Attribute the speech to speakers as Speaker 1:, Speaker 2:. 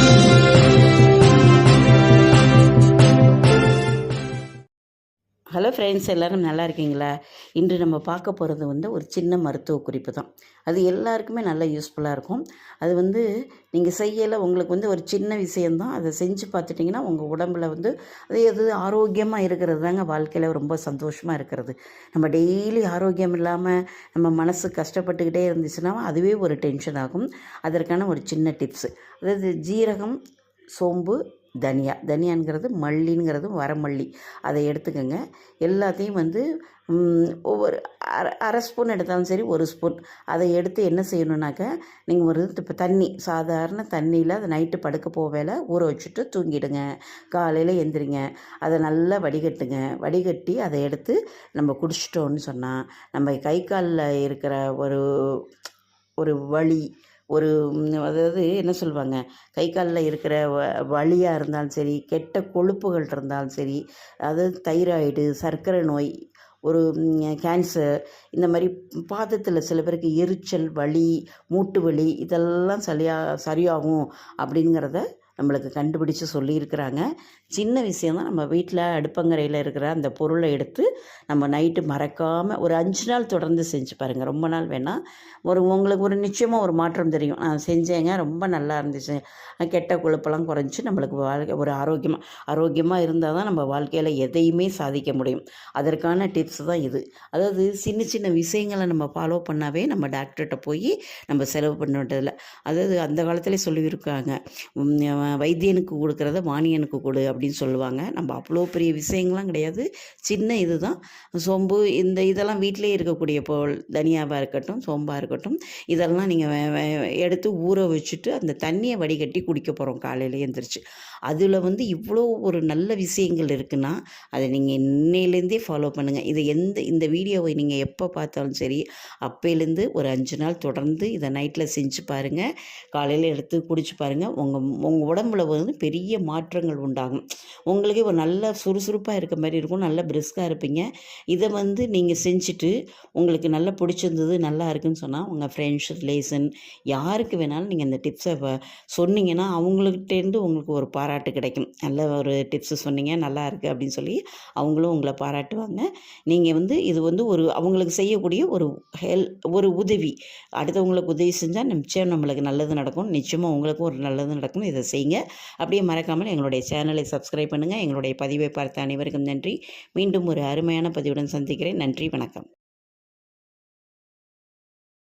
Speaker 1: Thank you. Hello friends எல்லோரும் நல்லா இருக்கீங்களா? இன்று நம்ம பார்க்க போகிறது வந்து ஒரு சின்ன மருத்துவ குறிப்பு தான். அது எல்லாருக்குமே நல்ல யூஸ்ஃபுல்லாக இருக்கும். அது வந்து நீங்கள் செய்யலை உங்களுக்கு வந்து ஒரு சின்ன விஷயந்தான் அதை செஞ்சு பார்த்துட்டிங்கன்னா உங்கள் உடம்புல வந்து அது எது ஆரோக்கியமாக இருக்கிறது தாங்க வாழ்க்கையில் ரொம்ப சந்தோஷமாக இருக்கிறது. நம்ம டெய்லி ஆரோக்கியம் இல்லாமல் நம்ம மனசு கஷ்டப்பட்டுக்கிட்டே இருந்துச்சுன்னா அதுவே ஒரு டென்ஷன் ஆகும். அதற்கான ஒரு சின்ன டிப்ஸு அதாவது ஜீரகம் சோம்பு தனியா தனியாங்கிறது மல்லிங்கிறது வரமல்லி அதை எடுத்துக்கோங்க. எல்லாத்தையும் வந்து ஒவ்வொரு அரை அரை ஸ்பூன் எடுத்தாலும் சரி ஒரு ஸ்பூன். அதை எடுத்து என்ன செய்யணுன்னாக்கா நீங்கள் ஒரு இப்போ தண்ணி சாதாரண தண்ணியில் அதை நைட்டு படுக்க போவேல ஊற வச்சுட்டு தூங்கிடுங்க. காலையில் எந்திரிங்க. அதை நல்லா வடிகட்டுங்க. வடிகட்டி அதை எடுத்து நம்ம குடிச்சிட்டோன்னு சொன்னால் நம்ம கை காலில் இருக்கிற ஒரு ஒரு வலி ஒரு அதாவது என்ன சொல்லுவாங்க கை காலில் இருக்கிற வ வலியாக இருந்தாலும் சரி கெட்ட கொழுப்புகள் இருந்தாலும் சரி அதாவது தைராய்டு சர்க்கரை நோய் ஒரு கேன்சர் இந்த மாதிரி பாதத்தில் சில பேருக்கு எரிச்சல் வலி மூட்டு வலி இதெல்லாம் சரியா சரியாகும் அப்படிங்கிறத நம்மளுக்கு கண்டுபிடிச்சு சொல்லியிருக்கிறாங்க. சின்ன விஷயந்தான் நம்ம வீட்டில் அடுப்பங்கரையில் இருக்கிற அந்த பொருளை எடுத்து நம்ம நைட்டு மறக்காமல் ஒரு அஞ்சு நாள் தொடர்ந்து செஞ்சு பாருங்கள் ரொம்ப நாள் வேணால் ஒரு உங்களுக்கு ஒரு நிச்சயமாக ஒரு மாற்றம் தெரியும். நான் செஞ்சேங்க. ரொம்ப நல்லா இருந்துச்சு. கெட்ட கொழுப்பெல்லாம் குறைஞ்சி நம்மளுக்கு வாழ்க்கை ஒரு ஆரோக்கியமாக ஆரோக்கியமாக இருந்தால் தான் நம்ம வாழ்க்கையில் எதையுமே சாதிக்க முடியும். அதற்கான டிப்ஸ் தான் இது. அதாவது சின்ன சின்ன விஷயங்களை நம்ம ஃபாலோ பண்ணாவே நம்ம டாக்டர்கிட்ட போய் நம்ம செலவு பண்ண அதாவது அந்த காலத்திலே சொல்லியிருக்காங்க. வைத்தியனுக்கு கொடுக்குறத வாணியனுக்கு கொடு அப்படின்னு சொல்லுவாங்க. நம்ம அவ்வளோ பெரிய விஷயங்கள்லாம் கிடையாது. சின்ன இதுதான். சோம்பு இந்த இதெல்லாம் வீட்டிலே இருக்கக்கூடிய பொருள் தனியாவாக இருக்கட்டும் சோம்பாக இருக்கட்டும் இதெல்லாம் நீங்கள் எடுத்து ஊற வச்சுட்டு அந்த தண்ணியை வடிகட்டி குடிக்க போகிறோம் காலையில் எழுந்திரிச்சு அதில் வந்து இவ்வளோ ஒரு நல்ல விஷயங்கள் இருக்குன்னா அதை நீங்கள் இன்னையிலேருந்தே ஃபாலோ பண்ணுங்கள் இதை எந்த இந்த வீடியோவை நீங்கள் எப்போ பார்த்தாலும் சரி அப்போலேருந்து ஒரு அஞ்சு நாள் தொடர்ந்து இதை நைட்டில் செஞ்சு பாருங்கள் காலையில் எடுத்து குடிச்சு பாருங்கள் உங்கள் உங்கள் உடம்புல வந்து பெரிய மாற்றங்கள் உண்டாகும். உங்களுக்கே ஒரு நல்ல சுறுசுறுப்பாக இருக்க மாதிரி இருக்கும். நல்ல பிரிஸ்காக இருப்பீங்க. இதை வந்து நீங்கள் செஞ்சுட்டு உங்களுக்கு நல்லா பிடிச்சிருந்தது நல்லா இருக்குன்னு சொன்னால் உங்கள் ஃப்ரெண்ட்ஸ் ரிலேஷன் யாருக்கு வேணாலும் நீங்கள் இந்த டிப்ஸை சொன்னீங்கன்னா அவங்கள்ட்டேருந்து உங்களுக்கு ஒரு பாராட்டு கிடைக்கும். நல்ல ஒரு டிப்ஸு சொன்னீங்க நல்லா இருக்குது அப்படின்னு சொல்லி அவங்களும் உங்களை பாராட்டுவாங்க. நீங்கள் வந்து இது வந்து ஒரு அவங்களுக்கு செய்யக்கூடிய ஒரு ஹெல் ஒரு உதவி. அடுத்தவங்களுக்கு உதவி செஞ்சால் நிச்சயம் நம்மளுக்கு நல்லது நடக்கும். நிச்சயமாக உங்களுக்கும் ஒரு நல்லது நடக்கும். இதை செய்யுங்க அப்படியே மறக்காமல் எங்களுடைய சேனலை சப்ஸ்கிரைப் பண்ணுங்கள் எங்களுடைய பதிவை பார்த்த அனைவருக்கும் நன்றி. மீண்டும் ஒரு அருமையான பதிவுடன் சந்திக்கிறேன். நன்றி வணக்கம்.